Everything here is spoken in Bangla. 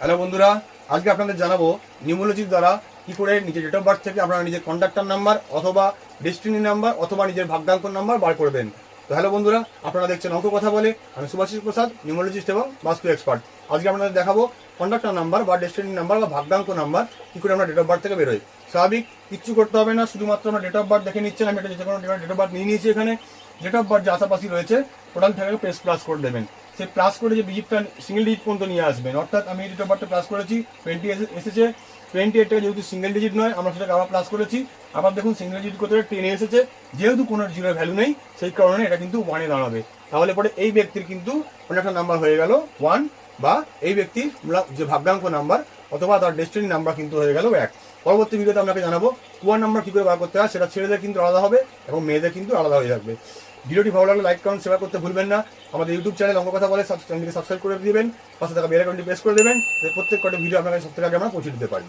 হ্যালো বন্ধুরা, আজকে আপনাদের জানাব নিউমোলজির দ্বারা কি করে নিজের ডেট অফ বার্থ থেকে আপনারা নিজের কন্ডাক্টর নাম্বার অথবা ডেস্টিনি নাম্বার অথবা নিজের ভাগ্যাঙ্ক নাম্বার বার করবেন তো হ্যালো বন্ধুরা, আপনারা দেখছেন অঙ্ক কথা বলে, আমি সুভাষিস প্রসাদ, নিউমোলজিস্ট এবং বাস্তু এক্সপার্ট আজকে আপনাদের দেখাবো কন্ডাক্টর নাম্বার বা ডেস্টিনি নাম্বার বা ভাগ্যাঙ্ক নাম্বার কি করে আমরা ডেট অফ বার্থ থেকে বেরোই। স্বাভাবিক, কিচ্ছু করতে হবে না, শুধুমাত্র আমরা ডেট অফ বার্থ দেখে নিচ্ছেন, আমি এটা যে কোনো ডেট অফ বার্থ নিয়ে নিয়েছি এখানে। ডেট অফ বার্থ যে আশাপাশি রয়েছে টোটাল থেকে প্রেস প্লাস করে দেবেন। সেই প্লাস করে যে ডিজিটটা সিঙ্গেল ডিজিট পর্যন্ত নিয়ে আসবেন অর্থাৎ আমি অফ বার্থটা প্লাস করেছি টোয়েন্টি এসেছে। টোয়েন্টি এইট থেকে যেহেতু সিঙ্গেল ডিজিট নয়, আমরা সেটাকে আবার প্লাস করেছি। আবার দেখুন সিঙ্গেল ডিজিট করতে টেনে এসেছে, যেহেতু কোনো জিরো ভ্যালু নেই, সেই কারণে এটা কিন্তু ওয়ানে দাঁড়াবে। তাহলে পরে এই ব্যক্তির কিন্তু কোনো একটা নাম্বার হয়ে গেল ওয়ান বা এই ব্যক্তির যে ভাগ্যাঙ্ক নাম্বার অথবা তার ডেস্টিনি নাম্বার কিন্তু হয়ে গেল এক। পরবর্তী ভিডিওতে আপনাকে জানাব, কুয়ার নাম্বার কী করে বার করতে হয়, সেটা ছেলেদের কিন্তু আলাদা হবে এবং মেয়েদের কিন্তু আলাদা হয়ে থাকবে। ভিডিওটি ভালো লাগলে লাইক কমেন্ট শেয়ার করতে ভুলবেন না। আমাদের ইউটিউব চ্যানেল অঙ্গ কথা বলে চ্যানেলটিকে সাবস্ক্রাইব করে দিবেন। পাশে থাকা বেল প্রেস করে দেবেন। প্রত্যেক কটা ভিডিও আপনাকে সব থেকে আগে আমরা পৌঁছে দিতে পারি।